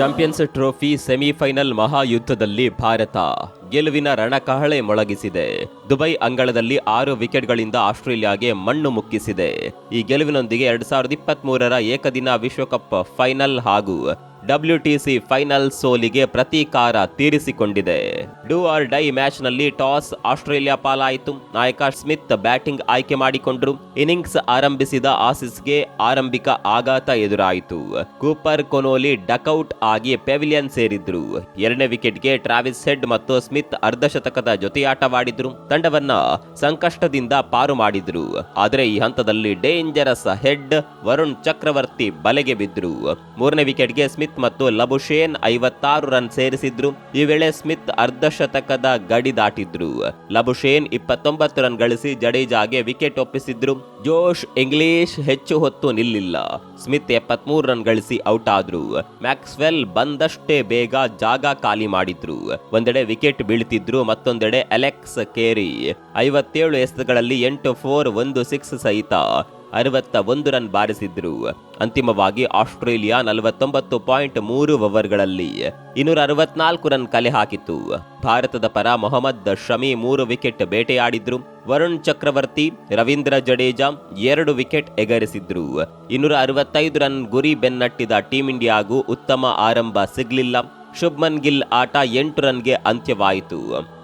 Champions trophy semifinal ಮಹಾಯುದ್ಧದಲ್ಲಿ ಭಾರತ ಗೆಲುವಿನ ರಣಕಹಳೆ ಮೊಳಗಿಸಿದೆ. ದುಬೈ ಅಂಗಳದಲ್ಲಿ ಆರು ವಿಕೆಟ್ಗಳಿಂದ ಆಸ್ಟ್ರೇಲಿಯಾಗೆ ಮಣ್ಣು ಮುಕ್ಕಿಸಿದೆ. ಈ ಗೆಲುವಿನೊಂದಿಗೆ ಎರಡ್ ಸಾವಿರದ ಇಪ್ಪತ್ತ್ ಮೂರರ ಏಕದಿನ ವಿಶ್ವಕಪ್ ಫೈನಲ್ ಹಾಗೂ ಡಬ್ಲ್ಯೂಟಿಸಿ ಫೈನಲ್ ಸೋಲಿಗೆ ಪ್ರತೀಕಾರ ತೀರಿಸಿಕೊಂಡಿದೆ. ಡೂ ಆರ್ ಡೈ ಮ್ಯಾಚ್ನಲ್ಲಿ ಟಾಸ್ ಆಸ್ಟ್ರೇಲಿಯಾ ಪಾಲಾಯಿತು. ನಾಯಕ ಸ್ಮಿತ್ ಬ್ಯಾಟಿಂಗ್ ಆಯ್ಕೆ ಮಾಡಿಕೊಂಡ್ರು. ಇನ್ನಿಂಗ್ಸ್ ಆರಂಭಿಸಿದ ಆಸಿಸ್ಗೆ ಆರಂಭಿಕ ಆಘಾತ ಎದುರಾಯಿತು. ಕೂಪರ್ ಕೊನೋಲಿ ಡಕೌಟ್ ಆಗಿ ಪೆವಿಲಿಯನ್ ಸೇರಿದ್ರು. ಎರಡನೇ ವಿಕೆಟ್ಗೆ ಟ್ರಾವಿಸ್ ಹೆಡ್ ಮತ್ತು ಸ್ಮಿತ್ ಅರ್ಧಶತಕದ ಜೊತೆಯಾಟವಾಡಿದ್ರು. ತಂಡವನ್ನ ಸಂಕಷ್ಟದಿಂದ ಪಾರು ಮಾಡಿದ್ರು. ಆದರೆ ಈ ಹಂತದಲ್ಲಿ ಡೇಂಜರಸ್ ಹೆಡ್ ವರುಣ್ ಚಕ್ರವರ್ತಿ ಬಲೆಗೆ ಬಿದ್ದರು ಮೂರನೇ ವಿಕೆಟ್ಗೆ ಸ್ಮಿತ್ ಮತ್ತು ಲಬುಶೇನ್ ಐವತ್ತಾರು ರನ್ ಸೇರಿಸಿದ್ರು. ಈ ವೇಳೆ ಸ್ಮಿತ್ ಅರ್ಧಶತಕದ ಗಡಿ ದಾಟಿದ್ರು. ಲಬುಶೇನ್ ಇಪ್ಪತ್ತೊಂಬತ್ತು ರನ್ ಗಳಿಸಿ ಜಡೇಜಾಗೆ ವಿಕೆಟ್ ಒಪ್ಪಿಸಿದ್ರು. ಜೋಶ್ ಇಂಗ್ಲಿಷ್ ಹೆಚ್ಚು ಹೊತ್ತು ನಿಲ್ಲಿಲ್ಲ. ಸ್ಮಿತ್ ಎಪ್ಪತ್ಮೂರು ರನ್ ಗಳಿಸಿ ಔಟ್ ಆದ್ರು. ಮ್ಯಾಕ್ಸ್ವೆಲ್ ಬಂದಷ್ಟೇ ಬೇಗ ಜಾಗ ಖಾಲಿ ಮಾಡಿದ್ರು. ಒಂದೆಡೆ ವಿಕೆಟ್ ಬೀಳ್ತಿದ್ರು, ಮತ್ತೊಂದೆಡೆ ಅಲೆಕ್ಸ್ ಕೇರಿ. ಐವತ್ತೇಳು ಎಸೆತಗಳಲ್ಲಿ ಎಂಟು, ಫೋರ್, ಒಂದು, ಸಿಕ್ಸ್ ಸಹಿತ ಅರವತ್ತ ಒಂದು ರನ್ ಬಾರಿಸಿದ್ರು. ಅಂತಿಮವಾಗಿ ಆಸ್ಟ್ರೇಲಿಯಾ ನಲವತ್ತೊಂಬತ್ತು ಪಾಯಿಂಟ್ ಮೂರು ಓವರ್ಗಳಲ್ಲಿ ಇನ್ನೂರ ಅರವತ್ನಾಲ್ಕು ರನ್ ಕಲೆ ಹಾಕಿತು ಭಾರತದ ಪರ ಮೊಹಮ್ಮದ್ ಶಮಿ ಮೂರು ವಿಕೆಟ್ ಬೇಟೆಯಾಡಿದ್ರು. ವರುಣ್ ಚಕ್ರವರ್ತಿ, ರವೀಂದ್ರ ಜಡೇಜಾ ಎರಡು ವಿಕೆಟ್ ಎಗರಿಸಿದ್ರು. ಇನ್ನೂರ ಅರವತ್ತೈದು ರನ್ ಗುರಿ ಬೆನ್ನಟ್ಟಿದ ಟೀಂ ಇಂಡಿಯಾಗೂ ಉತ್ತಮ ಆರಂಭ ಸಿಗ್ಲಿಲ್ಲ. ಶುಭ್ಮನ್ ಗಿಲ್ ಆಟ ಎಂಟು ರನ್ಗೆ ಅಂತ್ಯವಾಯಿತು.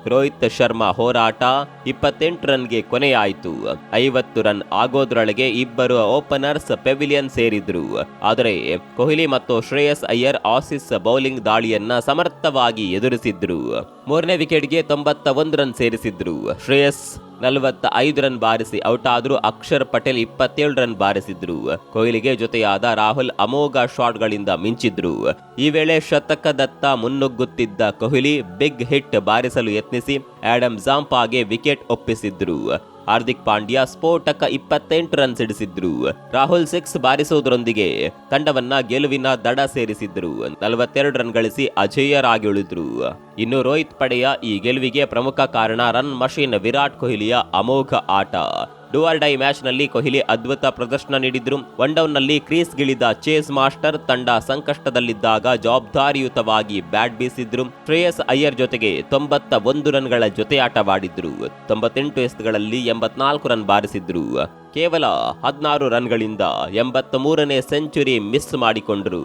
ರೋಹಿತ್ ಶರ್ಮಾ ಹೋರಾಟ ಇಪ್ಪತ್ತೆಂಟು ರನ್ಗೆ ಕೊನೆಯಾಯಿತು. ಐವತ್ತು ರನ್ ಆಗೋದ್ರೊಳಗೆ ಇಬ್ಬರು ಓಪನರ್ಸ್ ಪೆವಿಲಿಯನ್ ಸೇರಿದ್ರು. ಆದರೆ ಕೊಹ್ಲಿ ಮತ್ತು ಶ್ರೇಯಸ್ ಅಯ್ಯರ್ ಆಸಿಸ್ ಬೌಲಿಂಗ್ ದಾಳಿಯನ್ನ ಸಮರ್ಥವಾಗಿ ಎದುರಿಸಿದ್ರು. ಮೂರನೇ ವಿಕೆಟ್ಗೆ ತೊಂಬತ್ತ ಒಂದು ರನ್ ಸೇರಿಸಿದ್ರು. ಶ್ರೇಯಸ್ ನಲವತ್ತ ಐದು ರನ್ ಬಾರಿಸಿ ಔಟ್ ಆದರೂ ಅಕ್ಷರ್ ಪಟೇಲ್ ಇಪ್ಪತ್ತೇಳು ರನ್ ಬಾರಿಸಿದ್ರು. ಕೊಹ್ಲಿಗೆ ಜೊತೆಯಾದ ರಾಹುಲ್ ಅಮೋಘ ಶಾಟ್ಗಳಿಂದ ಮಿಂಚಿದ್ರು. ಈ ವೇಳೆ ಶತಕದತ್ತ ಮುನ್ನುಗ್ಗುತ್ತಿದ್ದ ಕೊಹ್ಲಿ ಬಿಗ್ ಹಿಟ್ ಬಾರಿಸಲು ಯತ್ನಿಸಿ ಆಡಮ್ ಜಾಂಪಾಗೆ ವಿಕೆಟ್ ಒಪ್ಪಿಸಿದ್ರು. ಹಾರ್ದಿಕ್ ಪಾಂಡ್ಯ ಸ್ಫೋಟಕ ಇಪ್ಪತ್ತೆಂಟು ರನ್ ಸಿಡಿಸಿದ್ರು ರಾಹುಲ್ ಸಿಕ್ಸ್ ಬಾರಿಸುವುದರೊಂದಿಗೆ ತಂಡವನ್ನ ಗೆಲುವಿನ ದಡ ಸೇರಿಸಿದ್ರು. ನಲವತ್ತೆರಡು ರನ್ ಗಳಿಸಿ ಅಜೇಯರಾಗಿ ಉಳಿದ್ರು ಇನ್ನು ರೋಹಿತ್ ಪಡೆಯ ಈ ಗೆಲುವಿಗೆ ಪ್ರಮುಖ ಕಾರಣ ರನ್ ಮಷೀನ್ ವಿರಾಟ್ ಕೊಹ್ಲಿಯ ಅಮೋಘ ಆಟ. ಡೂಆರ್ ಡೈ ಮ್ಯಾಚ್ನಲ್ಲಿ ಕೊಹ್ಲಿ ಅದ್ಭುತ ಪ್ರದರ್ಶನ ನೀಡಿದ್ರು. ಒನ್ ಡೌನ್ನಲ್ಲಿ ಕ್ರೀಸ್ಗಿಳಿದ ಚೇಸ್ ಮಾಸ್ಟರ್ ತಂಡ ಸಂಕಷ್ಟದಲ್ಲಿದ್ದಾಗ ಜವಾಬ್ದಾರಿಯುತವಾಗಿ ಬ್ಯಾಟ್ ಬೀಸಿದ್ರು. ಶ್ರೇಯಸ್ ಅಯ್ಯರ್ ಜೊತೆಗೆ ತೊಂಬತ್ತ ಒಂದು ರನ್ಗಳ ಜೊತೆಯಾಟವಾಡಿದ್ರು. ತೊಂಬತ್ತೆಂಟು ಎಸ್ಗಳಲ್ಲಿ ಎಂಬತ್ನಾಲ್ಕು ರನ್ ಬಾರಿಸಿದ್ರು. ಕೇವಲ ಹದಿನಾರು ರನ್ಗಳಿಂದ ಎಂಬತ್ತ ಮೂರನೇ ಸೆಂಚುರಿ ಮಿಸ್ ಮಾಡಿಕೊಂಡ್ರು.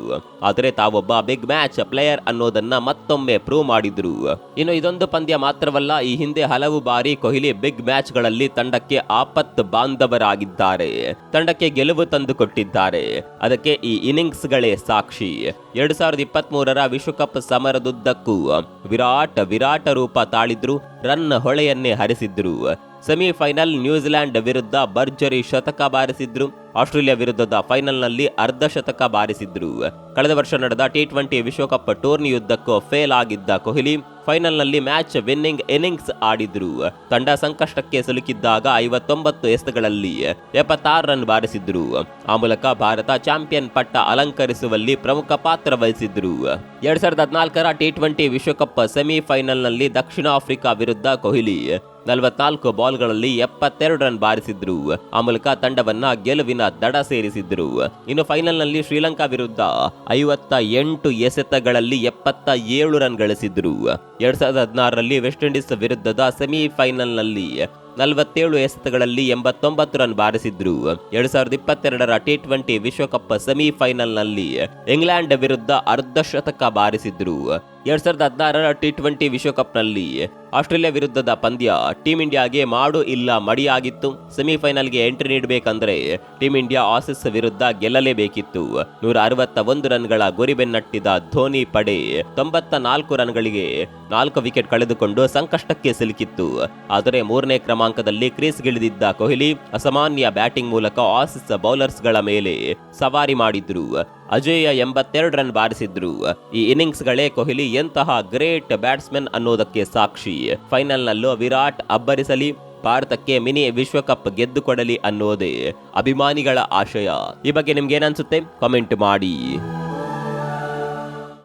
ಆದರೆ ತಾವೊಬ್ಬ ಬಿಗ್ ಮ್ಯಾಚ್ ಪ್ಲೇಯರ್ ಅನ್ನೋದನ್ನ ಮತ್ತೊಮ್ಮೆ ಪ್ರೂವ್ ಮಾಡಿದ್ರು. ಇನ್ನು ಇದೊಂದು ಪಂದ್ಯ ಮಾತ್ರವಲ್ಲ, ಈ ಹಿಂದೆ ಹಲವು ಬಾರಿ ಕೊಹ್ಲಿ ಬಿಗ್ ಮ್ಯಾಚ್ಗಳಲ್ಲಿ ತಂಡಕ್ಕೆ ಆಪತ್ ಬಾಂಧವರಾಗಿದ್ದಾರೆ. ತಂಡಕ್ಕೆ ಗೆಲುವು ತಂದು ಕೊಟ್ಟಿದ್ದಾರೆ ಅದಕ್ಕೆ ಈ ಇನ್ನಿಂಗ್ಸ್ಗಳೇ ಸಾಕ್ಷಿ. ಎರಡ್ ಸಾವಿರದ ಇಪ್ಪತ್ತ್ ಮೂರರ ವಿಶ್ವಕಪ್ ಸಮರದುದ್ದಕ್ಕೂ ವಿರಾಟ್ ವಿರಾಟ ರೂಪ ತಾಳಿದ್ರು, ರನ್ ಹೊಳೆಯನ್ನೇ ಹರಿಸಿದ್ರು. ಸೆಮಿಫೈನಲ್ ನ್ಯೂಜಿಲೆಂಡ್ ವಿರುದ್ಧ ಭರ್ಜರಿ ಶತಕ ಬಾರಿಸಿದ್ರು. ಆಸ್ಟ್ರೇಲಿಯಾ ವಿರುದ್ಧದ ಫೈನಲ್ನಲ್ಲಿ ಅರ್ಧ ಶತಕ ಬಾರಿಸಿದ್ರು. ಕಳೆದ ವರ್ಷ ನಡೆದ ಟಿ ಟ್ವೆಂಟಿ ವಿಶ್ವಕಪ್ ಟೂರ್ನಿಯುದ್ದಕ್ಕೂ ಫೇಲ್ ಆಗಿದ್ದ ಕೊಹ್ಲಿ ಫೈನಲ್ನಲ್ಲಿ ಮ್ಯಾಚ್ ವಿನ್ನಿಂಗ್ ಇನ್ನಿಂಗ್ಸ್ ಆಡಿದ್ರು. ತಂಡ ಸಂಕಷ್ಟಕ್ಕೆ ಸಿಲುಕಿದ್ದಾಗ ಐವತ್ತೊಂಬತ್ತು ಎಸೆತಗಳಲ್ಲಿ ಎಪ್ಪತ್ತಾರು ರನ್ ಬಾರಿಸಿದ್ರು. ಆ ಮೂಲಕ ಭಾರತ ಚಾಂಪಿಯನ್ ಪಟ್ಟ ಅಲಂಕರಿಸುವಲ್ಲಿ ಪ್ರಮುಖ ಪಾತ್ರ ವಹಿಸಿದ್ರು. ಎರಡ್ ಸಾವಿರದ ಹದಿನಾಲ್ಕರ ಟಿ ಟ್ವೆಂಟಿ ವಿಶ್ವಕಪ್ ಸೆಮಿಫೈನಲ್ನಲ್ಲಿ ದಕ್ಷಿಣ ಆಫ್ರಿಕಾ ವಿರುದ್ಧ ಕೊಹ್ಲಿ ನಲವತ್ನಾಲ್ಕು ಬಾಲ್ಗಳಲ್ಲಿ ಎಪ್ಪತ್ತೆರಡು ರನ್ ಬಾರಿಸಿದ್ರು. ಆ ಮೂಲಕ ತಂಡವನ್ನ ಗೆಲುವಿನ ದಡ ಸೇರಿಸಿದ್ರು. ಇನ್ನು ಫೈನಲ್ನಲ್ಲಿ ಶ್ರೀಲಂಕಾ ವಿರುದ್ಧ ಐವತ್ತ ಎಂಟು ಎಸೆತಗಳಲ್ಲಿ ಎಪ್ಪತ್ತ ಏಳು ರನ್ ಗಳಿಸಿದ್ರು. ಎರಡ್ ಸಾವಿರದ ಹದಿನಾರರಲ್ಲಿ ವೆಸ್ಟ್ ಇಂಡೀಸ್ ವಿರುದ್ಧದ ಸೆಮಿಫೈನಲ್ನಲ್ಲಿ ನಲವತ್ತೇಳು ಎಸೆತಗಳಲ್ಲಿ ಎಂಬತ್ತೊಂಬತ್ತು ರನ್ ಬಾರಿಸಿದ್ರು. ಎರಡ್ ಸಾವಿರದ ಇಪ್ಪತ್ತೆರಡರ ಟಿ ಟ್ವೆಂಟಿ ವಿಶ್ವಕಪ್ ಸೆಮಿಫೈನಲ್ನಲ್ಲಿ ಇಂಗ್ಲೆಂಡ್ ವಿರುದ್ಧ ಅರ್ಧ ಶತಕ ಬಾರಿಸಿದ್ರು. ಎರಡ್ ಸಾವಿರದ ಹದಿನಾರರ ಟಿ ಟ್ವೆಂಟಿ ವಿಶ್ವಕಪ್ನಲ್ಲಿ ಆಸ್ಟ್ರೇಲಿಯಾ ವಿರುದ್ಧದ ಪಂದ್ಯ ಟೀಂ ಇಂಡಿಯಾಗೆ ಮಾಡು ಇಲ್ಲ ಮಡಿಯಾಗಿತ್ತು. ಸೆಮಿಫೈನಲ್ಗೆ ಎಂಟ್ರಿ ನೀಡಬೇಕಂದ್ರೆ ಟೀಂ ಇಂಡಿಯಾ ಆಸಿಸ್ ವಿರುದ್ಧ ಗೆಲ್ಲಲೇಬೇಕಿತ್ತು. ನೂರ ಅರವತ್ತ ಒಂದು ರನ್ಗಳ ಗುರಿ ಬೆನ್ನಟ್ಟಿದ ಧೋನಿ ಪಡೆ ತೊಂಬತ್ತ ನಾಲ್ಕು ರನ್ಗಳಿಗೆ ನಾಲ್ಕು ವಿಕೆಟ್ ಕಳೆದುಕೊಂಡು ಸಂಕಷ್ಟಕ್ಕೆ ಸಿಲುಕಿತ್ತು. ಆದರೆ ಮೂರನೇ ಕ್ರಮಾಂಕದಲ್ಲಿ ಕ್ರೀಸ್ಗಿಳಿದಿದ್ದ ಕೊಹ್ಲಿ ಅಸಾಮಾನ್ಯ ಬ್ಯಾಟಿಂಗ್ ಮೂಲಕ ಆಸಿಸ್ ಬೌಲರ್ಸ್ಗಳ ಮೇಲೆ ಸವಾರಿ ಮಾಡಿದ್ರು. ಅಜೇಯ ಎಂಬತ್ತೆರಡು ರನ್ ಬಾರಿಸಿದ್ರು. ಈ ಇನ್ನಿಂಗ್ಸ್ಗಳೇ ಕೊಹ್ಲಿ ಎಂತಹ ಗ್ರೇಟ್ ಬ್ಯಾಟ್ಸ್ಮನ್ ಅನ್ನೋದಕ್ಕೆ ಸಾಕ್ಷಿ. ಫೈನಲ್ನಲ್ಲೂ ವಿರಾಟ್ ಅಬ್ಬರಿಸಲಿ, ಭಾರತಕ್ಕೆ ಮಿನಿ ವಿಶ್ವಕಪ್ ಗೆದ್ದು ಕೊಡಲಿ ಅನ್ನೋದೇ ಅಭಿಮಾನಿಗಳ ಆಶಯ. ಈ ಬಗ್ಗೆ ನಿಮ್ಗೆ ಏನನ್ಸುತ್ತೆ ಕಾಮೆಂಟ್ ಮಾಡಿ.